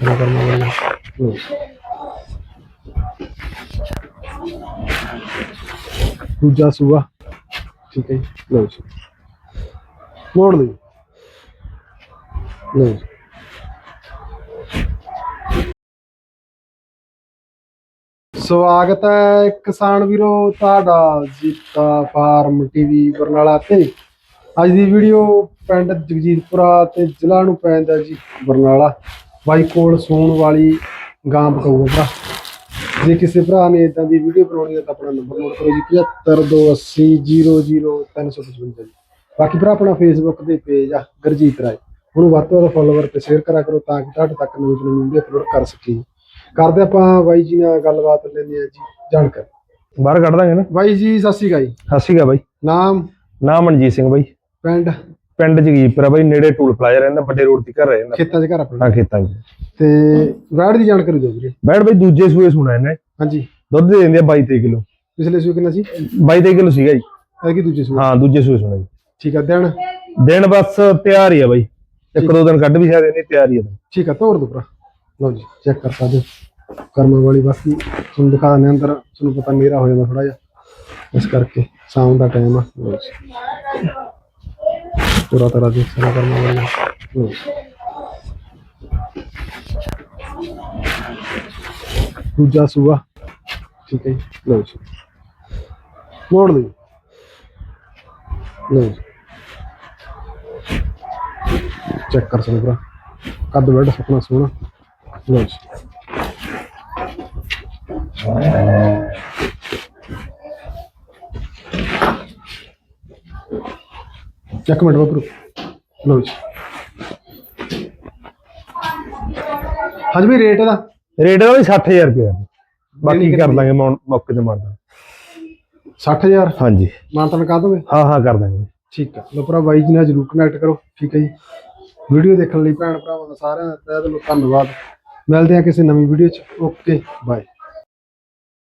ਕਰਨਾ ਵਾਲਾ ਦੂਜਾ ਸੂਆ। ਠੀਕ ਹੈ ਜੀ, ਲਓ ਜੀ। ਮੋੜ ਲਈ ਲਓ ਜੀ। ਸਵਾਗਤ ਹੈ ਕਿਸਾਨ ਵੀਰੋ ਤੁਹਾਡਾ ਜੀਤਾ ਫਾਰਮ ਟੀਵੀ ਬਰਨਾਲਾ ਤੇ। ਅੱਜ ਦੀ ਵੀਡੀਓ ਪਿੰਡ ਜਗਜੀਤਪੁਰਾ ਤੇ ਜ਼ਿਲ੍ਹਾ ਨੂੰ ਪੈਂਦਾ ਜੀ ਬਰਨਾਲਾ। ਬਾਈ ਕੋਲ ਸੂਣ ਵਾਲੀ ਗਾਂ ਬਕਾਊਗਾ ਜੇ ਕਿਸੇ ਭਰਾ ਨੇ ਇਦਾਂ ਦੀ ਵੀਡੀਓ ਬਣਾਉਣੀ ਹੈ ਤਾਂ ਆਪਣਾ ਨੰਬਰ ਨੋਟ ਕਰੋ ਜੀ 7528000355 ਜੀ। ਬਾਕੀ ਭਰਾ ਆਪਣਾ ਫੇਸਬੁੱਕ ਤੇ ਪੇਜ ਆ ਗੁਰਜੀਤ ਰਾਏ। ਉਹਨੂੰ ਵੱਧ ਤੋਂ ਵੱਧ ਫੋਲੋਵਰ ਤੇ ਸ਼ੇਅਰ ਕਰਿਆ ਕਰੋ ਤਾਂ ਕਿ ਤੁਹਾਡੇ ਤੱਕ ਨਵੀਂ ਨਵੀਂ ਵੀਡੀਓ ਅਪਲੋਡ ਕਰ ਸਕੀਏ। ਕਰਦੇ ਆਪਾਂ ਬਾਈ ਜੀ ਨਾਲ ਗੱਲਬਾਤ ਲੈਂਦੇ ਆ ਜੀ ਜਾਣਕਾਰੀ। ਬਾਹਰ ਕੱਢ ਦਾਂਗੇ ਨਾ। ਬਾਈ ਜੀ ਸਤਿ ਸ਼੍ਰੀ ਅਕਾਲ ਜੀ। ਸਤਿ ਸ਼੍ਰੀ ਅਕਾਲ ਬਾਈ। ਨਾਮ? ਨਾਮ ਮਨਜੀਤ ਸਿੰਘ ਬਾਈ। ਪਿੰਡ? ਪਿੰਡ ਜਗੀਪੁਰਾ ਬਾਈ ਨੇੜੇ ਟੂਲ ਪਲਾਜ਼ਾ ਰਹਿੰਦਾ ਵੱਡੇ ਰੋਡ ਤੇ ਘਰ ਰਹਿੰਦਾ ਖੇਤਾਂ 'ਚ ਘਰ ਆਪਣਾ? ਹਾਂ ਖੇਤਾਂ 'ਚ। ਤੇ ਵੈੜ ਦੀ ਜਾਣਕਾਰੀ ਦਿਓ ਵੀਰੇ। ਬੈਠ ਬਾਈ ਦੂਜੇ ਸੂਏ ਸੁਣਾ ਇਹਨੇ। ਹਾਂਜੀ। ਦੁੱਧ ਦੇ ਦਿੰਦੇ ਆ 22 23 ਕਿਲੋ। ਪਿਛਲੇ ਸੂਏ ਕਿੰਨਾ ਸੀ? 22 23 ਕਿਲੋ ਸੀਗਾ ਜੀ। ਹੈ ਕਿ ਦੂਜੇ ਸੂਏ? ਹਾਂ ਦੂਜੇ ਸੂਏ ਸੁਣਾ ਜੀ। ਠੀਕ ਆ ਦਿਨ? ਦਿਨ ਬਸ ਤਿਆਰ ਹੀ ਆ ਬਾਈ। ਇੱਕ ਦੋ ਦਿਨ ਕੱਢ ਵੀ ਸਕਦੇ ਨਹੀਂ ਤਿਆਰ ਹੀ ਆ। ਠੀਕ ਆ ਤੋਰ ਦੋ ਭਰਾ। ਲਓ ਜੀ ਚੈੱਕ ਕਰ ਸਕਦੇ। ਕਰਮਾਂ ਵਾਲੀ ਬਾਕੀ ਤੁਹਾਨੂੰ ਦਿਖਾ ਦਿੰਦੇ ਅੰਦਰ। ਤੁਹਾਨੂੰ ਪਤਾ ਨੇਰਾ ਹੋ ਜਾਂਦਾ ਥੋੜਾ ਜਿਹਾ। ਇਸ ਕਰਕੇ ਸ਼ਾਮ ਦਾ ਟਾਈਮ ਆ। ਲਓ ਜੀ। ਪੂਰਾ ਤਰ੍ਹਾਂ ਦੇਖ ਸਾਰਾ ਕਰਮਾਂ ਵਾਲੀ ਦੂਜਾ ਸੂਆ। ਠੀਕ ਹੈ ਜੀ, ਲਓ ਜੀ। ਮੋੜ ਲਈ। ਲਓ ਚੈੱਕ ਕਰ ਸਕਦੇ ਭਰਾ। ਕੱਦ ਬੈਡ ਸੁਪਨਾ ਸੋਹਣਾ। ਲਓ ਜੀ। ਇੱਕ ਮਿੰਟ ਬਾਪਰੂ ਲਓ ਜੀ। ਹਾਂਜੀ ਵੀ ਰੇਟ ਇਹਦਾ ਰੇਟ ਦਾ ਵੀ 60000 ਰੁਪਏ ਬਾਕੀ ਕਰ? ਦਾਂਗੇ ਮੌ- ਮੌਕੇ ਤੇ ਮਾਰ ਦਾਂਗੇ। 60000 ਹਾਂਜੀ। ਮਾਨਤਨ ਕਰ ਦੋਗੇ? ਹਾਂ ਹਾਂ ਕਰ ਦਾਂਗੇ। ਠੀਕ ਹੈ ਲੋ ਭਰਾ ਬਾਈ ਜੀ ਨਾਲ ਜਰੂਰ ਕਨੈਕਟ ਕਰੋ। ਠੀਕ ਹੈ ਜੀ। ਵੀਡੀਓ ਦੇਖਣ ਲਈ ਭੈਣ ਭਰਾਵਾਂ ਦਾ ਸਾਰਿਆਂ ਦਾ ਤਹਿ ਦਿਲੋਂ ਧੰਨਵਾਦ। ਮਿਲਦੇ ਹਾਂ ਕਿਸੇ ਨਵੀਂ ਵੀਡੀਓ 'ਚ। Okay bye.